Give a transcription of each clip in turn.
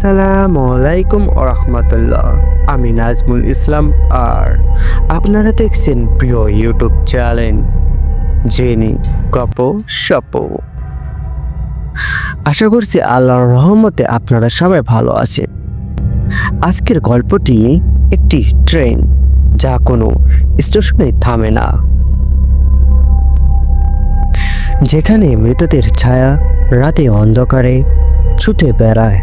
আসসালামু আলাইকুম রহমতুল্লাহ আমি নাজমুল ইসলাম আর আপনারা দেখছেন প্রিয় ইউটিউব চ্যানেল জেনি গপ সপ আশা করছি আল্লাহর রহমতে আপনারা সবাই ভালো আছে আজকের গল্পটি একটি ট্রেন, যা কোনো স্টেশনে থামে না। যেখানে মৃতদের ছায়া রাতে অন্ধকারে ছুটে বেড়ায়।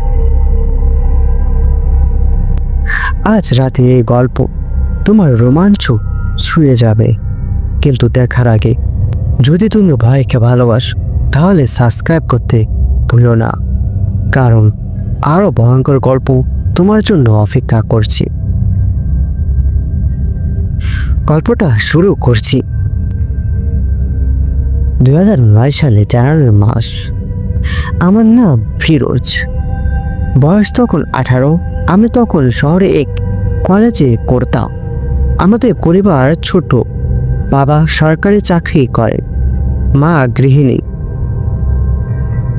আজ রাতে এই গল্প তোমার রোমাঞ্চ ছুঁয়ে যাবে। কিন্তু দেখার আগে, যদি তুমি ভয়কে ভালোবাসো, তাহলে সাবস্ক্রাইব করতে ভুলো না। কারণ আরও ভয়ঙ্কর গল্প তোমার জন্য অপেক্ষা করছি। গল্পটা শুরু করছি। দু হাজার নয় সালে জানুয়ারির মাস। আমার নাম ফিরোজ। বয়স তখন আঠারো। আমি তখন শহরে এক কলেজে করতাম। আমাদের পরিবার ছোট। বাবা সরকারি চাকরি করে, মা গৃহিণী।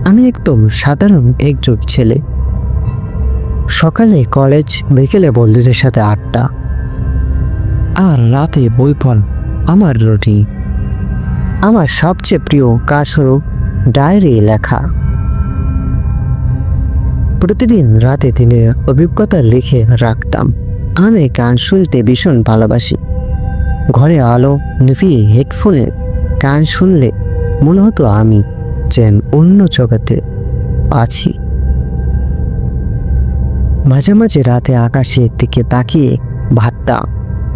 আমি একদম সাধারণ একজন ছেলে। সকালে কলেজ, বিকেলে বন্ধুদের সাথে আড্ডা। আর রাতে বই পড় আমার রুটিন। আমার সবচেয়ে প্রিয় কাজ হলো ডায়েরি লেখা। প্রতিদিন রাতে দিনের অভিজ্ঞতা লিখে রাখতাম। আমি গান শুনতে ভীষণ ভালোবাসি। ঘরে আলো নিভিয়ে হেডফোনে গান শুনলে মনে হতো আমি যেন অন্য জগতে আছি। মাঝে মাঝে রাতে আকাশের দিকে তাকিয়ে ভাবতাম,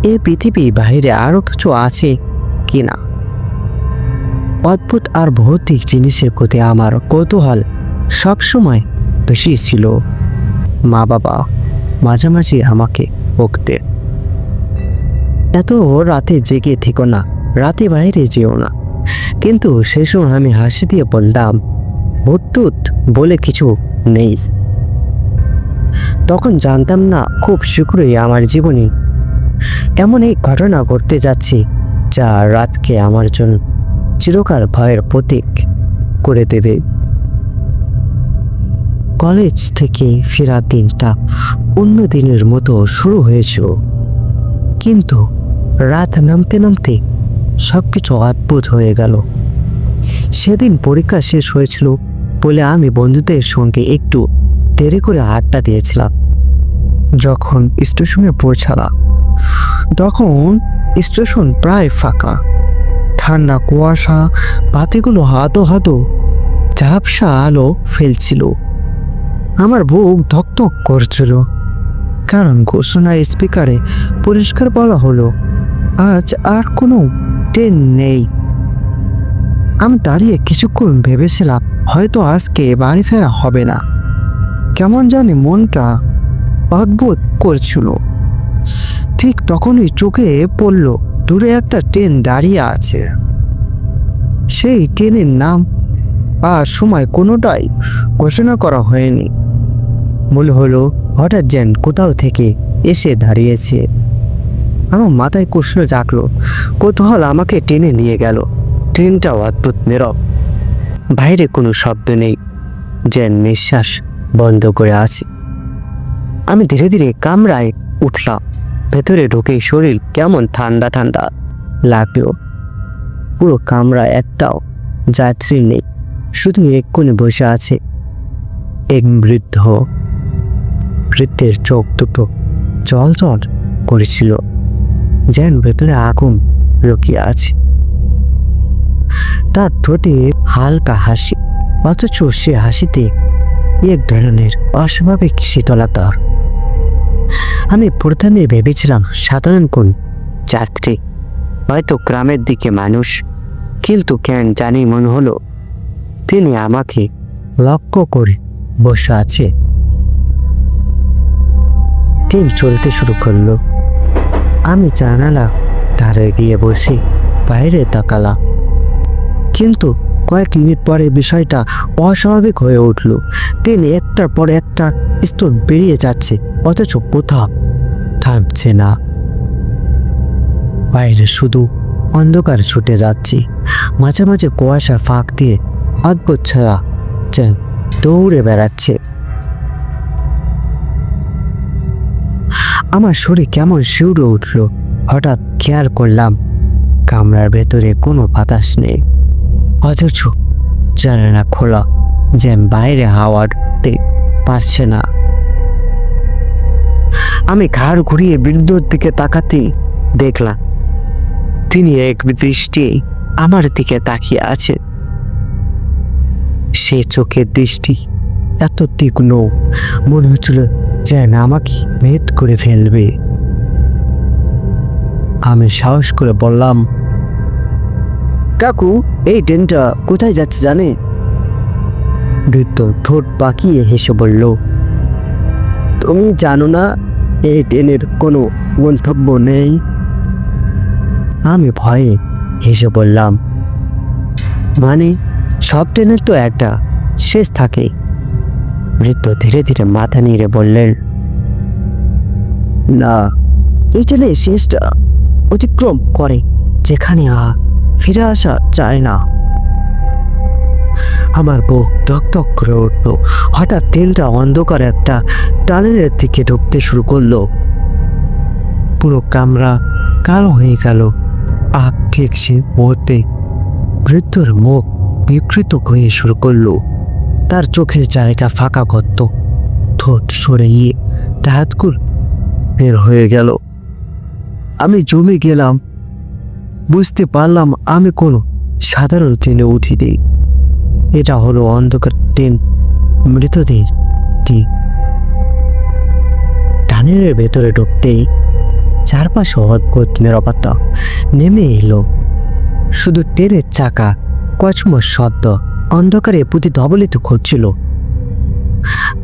এ পৃথিবী বাইরে আরও কিছু আছে কিনা? অদ্ভুত আর ভৌতিক জিনিসের প্রতি আমার কৌতূহল সবসময় বেশি ছিল মা বাবা মাঝামাঝি আমাকে বকতে। এত রাতে জেগে থেকো না, রাতে বাইরে যেও না। কিন্তু সেই সময় আমি হাসি দিয়ে বলতাম ভূতুত বলে কিছু নেই। তখন জানতাম না, খুব শীঘ্রই আমার জীবনে এমন এক ঘটনা ঘটতে যাচ্ছে, যা রাতকে আমার জন্য চিরকাল ভয়ের প্রতীক করে দেবে। কলেজ থেকে ফেরার দিনটা অন্য দিনের মতো শুরু হয়েছিল কিন্তু রাত নামতে নামতে সব কিছু অদ্ভুত হয়ে গেল। সেদিন পরীক্ষা শেষ হয়েছিল বলে আমি বন্ধুদের সঙ্গে একটু দেরি করে আড্ডা দিয়েছিলাম। যখন স্টেশনে পৌঁছালাম, তখন স্টেশন প্রায় ফাঁকা। ঠান্ডা কুয়াশা, বাতিগুলো হাতো হাতো ঝাপসা আলো ফেলছিল। আমার বুক ধকধক করছিল। কারণ ঘোষণা স্পিকারে পরিষ্কার বলা হলো, আজ আর কোনো ট্রেন নেই। আমি দাঁড়িয়ে কিছুক্ষণ ভেবেছিলাম, হয়তো আজকে বাড়ি ফেরা হবে না। কেমন জানি মনটা অদ্ভুত করছিল। ঠিক তখনই চোখে পড়ল, দূরে একটা ট্রেন দাঁড়িয়ে আছে। সেই ট্রেনের নাম আর সময় কোনোটাই ঘোষণা করা হয়নি। মনে হলো, হঠাৎ যেন কোথাও থেকে এসে দাঁড়িয়েছে। আমার মাথায় প্রশ্ন জাগলো। কৌতূহল আমাকে টেনে নিয়ে গেল। ট্রেনটাও অদ্ভুত নীরব। বাইরে কোনো শব্দ নেই। যেন নিঃশ্বাস বন্ধ করে আছে। আমি ধীরে ধীরে কামরায় উঠলাম। ভেতরে ঢুকে শরীর কেমন ঠান্ডা ঠান্ডা লাগল। পুরো কামরা একটাও যাত্রী নেই। শুধু এক কোণে বসে আছে। এক বৃদ্ধ বৃদ্ধের চোখ দুটো জল জল করেছিল। যেন ভেতরে আগুন লুকিয়ে আছে। তার ঠোঁটে হালকা হাসি, অথচ সে হাসিতে এক ধরনের অস্বাভাবিক শীতলতার। আমি প্রথমে ভেবেছিলাম, সাধারণ কোন যাত্রী? হয়তো গ্রামের দিকে মানুষ, কিন্তু কেন জানি মনে হলো, তিনি আমাকে লক্ষ্য করে বসে আছে। ট্রেন চলতে শুরু করল। আমি জানালা ধারে গিয়ে বসে, বাইরে তাকালাম। কিন্তু কয়েক মিনিট পরে বিষয়টা অস্বাভাবিক হয়ে উঠল। ট্রেন একটার পর একটা স্টোন বেরিয়ে যাচ্ছে, অথচ কোথাও থামছে না। বাইরে শুধু অন্ধকার ছুটে যাচ্ছি। মাঝে মাঝে কুয়াশা ফাঁক দিয়ে অদ্ভুত যেন দৌড়ে বেড়াচ্ছে। আমার শরীর কেমন শিউরে উঠল। হঠাৎ খেয়াল করলাম, কামরার ভেতরে কোনো বাতাস নেই। অথচ জানালা খোলা যে বাইরে হাওয়া ঢুকতে পারছে না। আমি ঘাড় ঘুরিয়ে বৃদ্ধর দিকে তাকাতে দেখলাম, তিনি এক দৃষ্টি আমার দিকে তাকিয়ে আছে সে চোখের দৃষ্টি এত তীক্ষ্ণ। মনে হচ্ছিল যেন আমাকে ভেদ করে ফেলবে। আমি সাহস করে বললাম, কাকু, এই ট্রেনটা কোথায় যাচ্ছে জানে? বৃদ্ধ ঠোঁট পাকিয়ে হেসে বলল, তুমি জানো না এই ট্রেনের কোনো গন্তব্য নেই? আমি ভয়ে হেসে বললাম মানে সব ট্রেনের তো একটা, শেষ থাকে। বৃদ্ধ ধীরে ধীরে মাথা নেড়ে বললেন, না, এই ট্রেনের শেষটা অতিক্রম করে, যেখানে আর ফিরে আসা যায় না। আমার বুক ধক ধক করে উঠল। হঠাৎ তেলটা অন্ধকার একটা টানেলের দিকে ঢুকতে শুরু করল। পুরো কামরা কালো হয়ে গেল। আগ ঠিক সে মুহূর্তে বৃদ্ধর মুখ বিকৃত হয়ে শুরু করল। তার চোখের জায়গা ফাঁকা করত। ঠোঁট সরে গিয়ে দাঁতগুল বের হয়ে গেল। আমি জমে গেলাম। বুঝতে পারলাম আমি কোনো সাধারণ ট্রেনে উঠি উঠিনি। এটা হলো অন্ধকার ট্রেন মৃতদের ঠিক টানেলের ভেতরে ঢুকতেই চারপাশে অদ্ভুত নিরাপত্তা নেমে এলো। শুধু ট্রেনের চাকা, কচমচ শব্দ। অন্ধকারে প্রতি ধবলিত খুঁজছিল।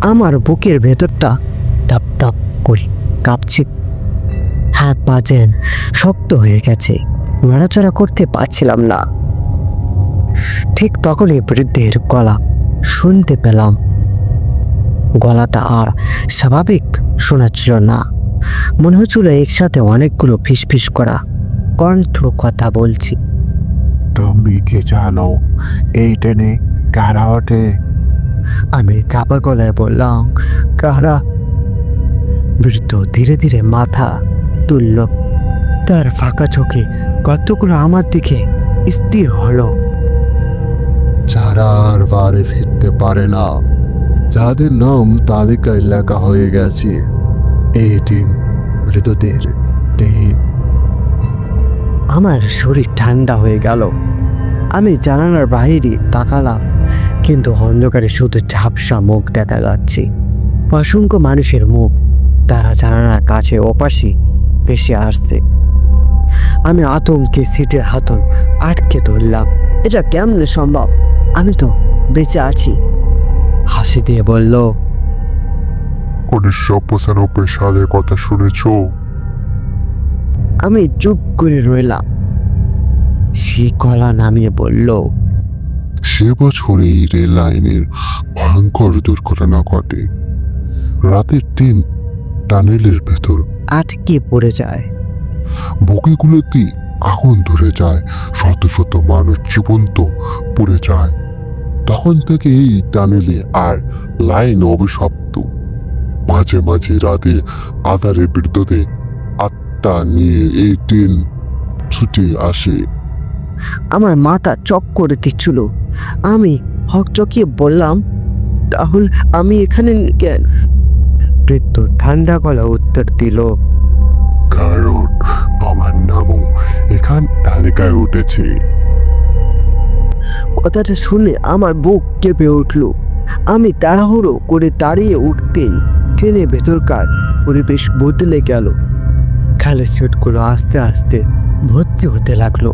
আমার বুকের ভেতরটা ধাপ ধাপ করে কাঁপছে। হাত পা যেন শক্ত হয়ে গেছে, নড়াচড়া করতে পারছিলাম না। ঠিক তখনই বৃদ্ধের গলা শুনতে পেলাম। গলাটা আর স্বাভাবিক শোনাচ্ছিল না। মনে হচ্ছিল একসাথে অনেকগুলো ফিসফিস করা কণ্ঠ কথা বলছি। তুমি কি জানো এই ট্রেনে কারা ওঠে? আমি কাপা গলায় বললাম কারা? বৃদ্ধ ধীরে ধীরে মাথা তুলল। তার ফাঁকা চোখে কতগুলো আমার দিকে স্থির হলো। যারা আর বাড়ি ফিরতে পারে না যাদের নাম তালিকায় লেখা হয়ে গেছে এই টিম মৃতদের আমার শরীর ঠান্ডা হয়ে গেল। আমি জানালার বাইরে তাকালাম। কিন্তু অন্ধকারে শুধু ঝাপসা মুখ দেখা যাচ্ছে। অসংখ্য মানুষের মুখ তারা জানালার কাছে ওপাশে ভেসে আসছে। আমি আতঙ্কে সিটের হাতল আটকে ধরলাম। এটা কেমনে সম্ভব? আমি তো বেঁচে আছি। হাসি দিয়ে বলল উনিশশো পঁচানব্বই সালের কথা শুনেছ? আমি চুপ করে রইলাম। সে গলা নামিয়ে বলল সে বছর এই রেল লাইনের ভয়ঙ্কর দুর্ঘটনা ঘটে। রাতের ট্রেন টানেলের ভেতর আটকে পড়ে যায়। বগিগুলোতে আগুন ধরে যায় শত শত মানুষ জীবন্ত পড়ে যায়। তখন থেকে এই টানেলে আর লাইন অভিশপ্ত। মাঝে মাঝে রাতে আধারে বৃদ্ধদের আত্মা নিয়ে এই ট্রেন ছুটে আসে। আমার মাথা চক করে দিচ্ছিল। আমি হকচকিয়ে বললাম তাহলে আমি এখানে কেন? বৃদ্ধ ঠান্ডা গলা উত্তর দিল কারণ আমার নামও এখান তালিকায় উঠেছে। কথাটা শুনে আমার বুক কেঁপে উঠল। আমি তাড়াহুড়ো করে দাঁড়িয়ে উঠতেই ট্রেনে ভেতরকার পরিবেশ বদলে গেল। খালি সিটগুলো আস্তে আস্তে ভর্তি হতে লাগল।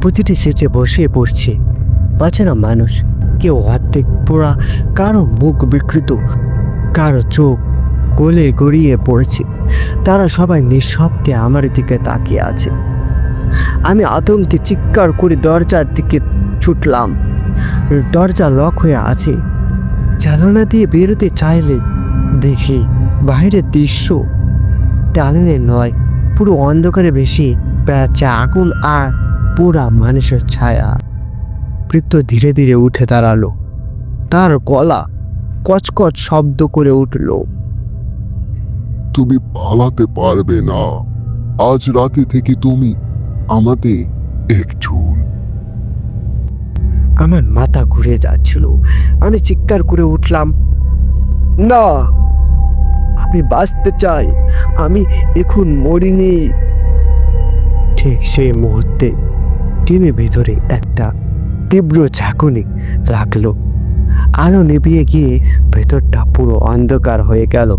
প্রতিটি সেচে বসে পড়ছে। বাচ্চারা মানুষ। কেউ অর্ধেক পোড়া, কারও মুখ বিকৃত, কারও চোখ গলে গড়িয়ে পড়েছে। তারা সবাই নিঃশব্দে আমার দিকে তাকিয়ে আছে। আমি আতঙ্কে চিৎকার করে দরজার দিকে ছুটলাম। দরজা লক হয়ে আছে। জানালা দিয়ে বেরোতে চাইলে দেখি বাইরের দৃশ্য টানেলে নয়, পুরো অন্ধকারে বেশি বেড়াচ্ছে আগুন আর পুরা মানুষের ছায়া। বৃত্ত ধীরে ধীরে উঠে দাঁড়াল। তার গলা কচকচ শব্দ করে উঠল। তুমি পালাতে পারবে না। আজ রাতে থেকে তুমি আমাদের একজন আমার মাথা ঘুরে যাচ্ছিল। আমি চিৎকার করে উঠলাম না আমি বাঁচতে চাই। আমি এখন মরিনি। ঠিক সেই মুহূর্তে টিমের ভিতরে একটা তীব্র ঝাঁকুনি লাগল। আলো নিভিয়ে গিয়ে ভেতরটা পুরো অন্ধকার হয়ে গেল।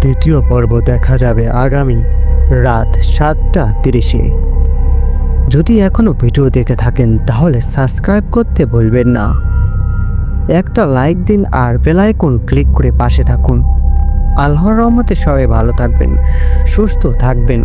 দ্বিতীয় পর্ব দেখা যাবে আগামী রাত সাতটা তিরিশে। যদি এখনও ভিডিও দেখে থাকেন, তাহলে সাবস্ক্রাইব করতে ভুলবেন না। একটা লাইক দিন আর বেলাইকন ক্লিক করে পাশে থাকুন। আল্লাহর রহমতে সবাই ভালো থাকবেন সুস্থ থাকবেন।